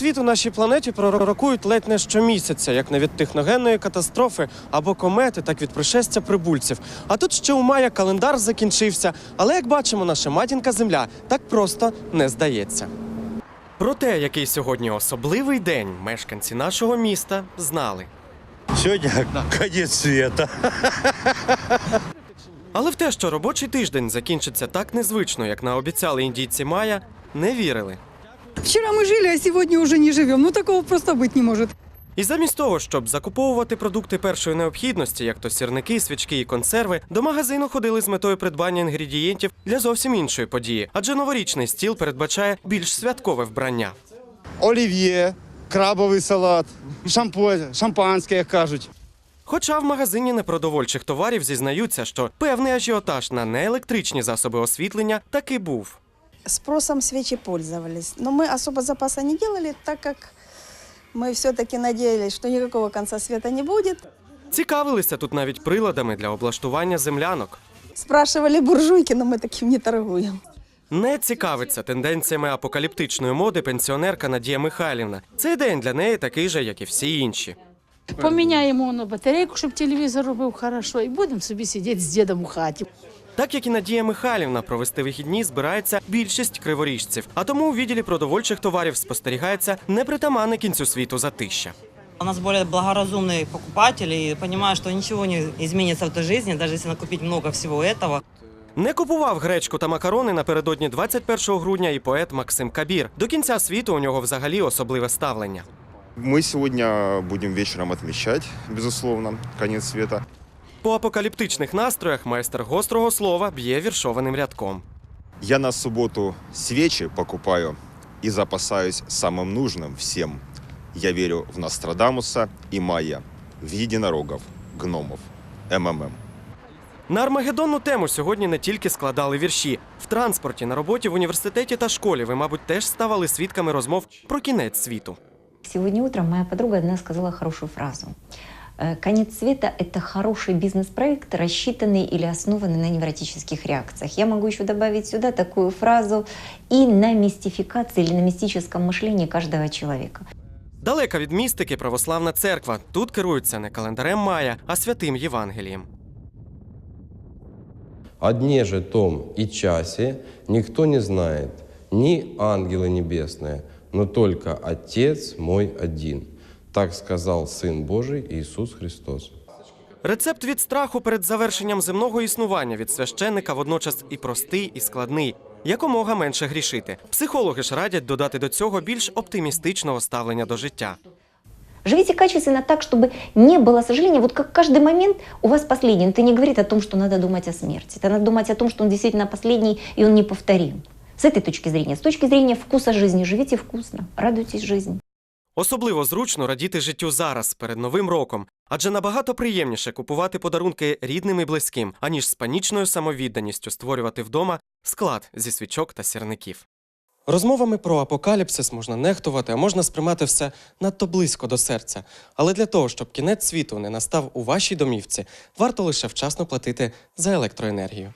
світу нашій планеті пророкують ледь не щомісяця, як не від техногенної катастрофи або комети, так від пришестя прибульців. А тут ще у мая календар закінчився. Але як бачимо, наша матінка Земля так просто не здається. Про те, який сьогодні особливий день, мешканці нашого міста знали. Сегодня конец света. Але в те, що робочий тиждень закінчиться так незвично, як наобіцяли індійці Майя, не вірили. Вчера мы жили, а сегодня уже не живем. Ну, такого просто быть не может. І замість того, щоб закуповувати продукти першої необхідності, як то сірники, свічки і консерви, до магазину ходили з метою придбання інгредієнтів для зовсім іншої події, адже новорічний стіл передбачає більш святкове вбрання. олів'є, крабовий салат, шампо, шампанське, як кажуть. Хоча в магазині непродовольчих товарів зізнаються, що певний ажіотаж на неелектричні засоби освітлення таки був. Спросом свечи пользовались. Но мы особо запаса не делали, так как мы все-таки надеялись, что никакого конца света не будет. Цікавилися тут навіть приладами для облаштування землянок. Спрашивали буржуйки, но мы таким не торгуем. Не цікавиться тенденціями апокаліптичної моди пенсіонерка Надія Михайлівна. Цей день для неї такий же, як і всі інші. Поміняємо на батарейку, щоб телевізор робив хорошо, і будемо собі сидіти з дідом у хаті. Так як і Надія Михайлівна провести вихідні збирається більшість криворіжців, а тому у відділі продовольчих товарів спостерігається непритаманне кінцю світу затища. У нас более благоразумные покупатели и понимают, что ничего не изменится в той жизни, даже если накупить много всего этого. Не купував гречку та макарони напередодні 21 грудня і поет Максим Кабір. До кінця світу у нього взагалі особливе ставлення. Мы сегодня будем вечером отмечать, безусловно, конец света. По апокаліптичних настроях майстер гострого слова б'є віршованим рядком. Я на субботу свечи покупаю и запасаюсь самым нужным всем. Я верю в Нострадамуса и Майя, в единорогов, гномов, МММ. На Армагеддонну тему сьогодні не тільки складали вірші. В транспорті, на роботі, в університеті та школі ви, мабуть, теж ставали свідками розмов про кінець світу. Сегодня утром моя подруга одна сказала хорошую фразу. Э, Конец света – это хороший бизнес-проект, рассчитанный или основанный на невротических реакциях. Я могу еще добавить сюда такую фразу и на мистификации или на мистическом мышлении каждого человека. Далека від містики православна церква. Тут керуються не календарем Мая, а святим Євангелієм. О дне же том и часе никто не знает, ни ангелы небесные, но только Отец мой один. Так сказал Сын Божий Иисус Христос. Рецепт від страху перед завершенням земного існування від священника водночас і простий, і складний. Якомога менше грішити. Психологи ж радять додати до цього більш оптимістичного ставлення до життя. Живите качественно так, чтобы не было сожаления. Вот как каждый момент у вас последний. Но Это не говорит о том, что надо думать о смерти. Это надо думать о том, что он действительно последний и он неповторим. С этой точки зрения. С точки зрения вкуса жизни. Живите вкусно. Радуйтесь жизни. Особливо зручно радіти життю зараз, перед новим роком, адже набагато приємніше купувати подарунки рідним і близьким, аніж з панічною самовідданістю створювати вдома склад зі свічок та сірників. Розмовами про апокаліпсис можна нехтувати, а можна сприймати все надто близько до серця. Але для того, щоб кінець світу не настав у вашій домівці, варто лише вчасно платити за електроенергію.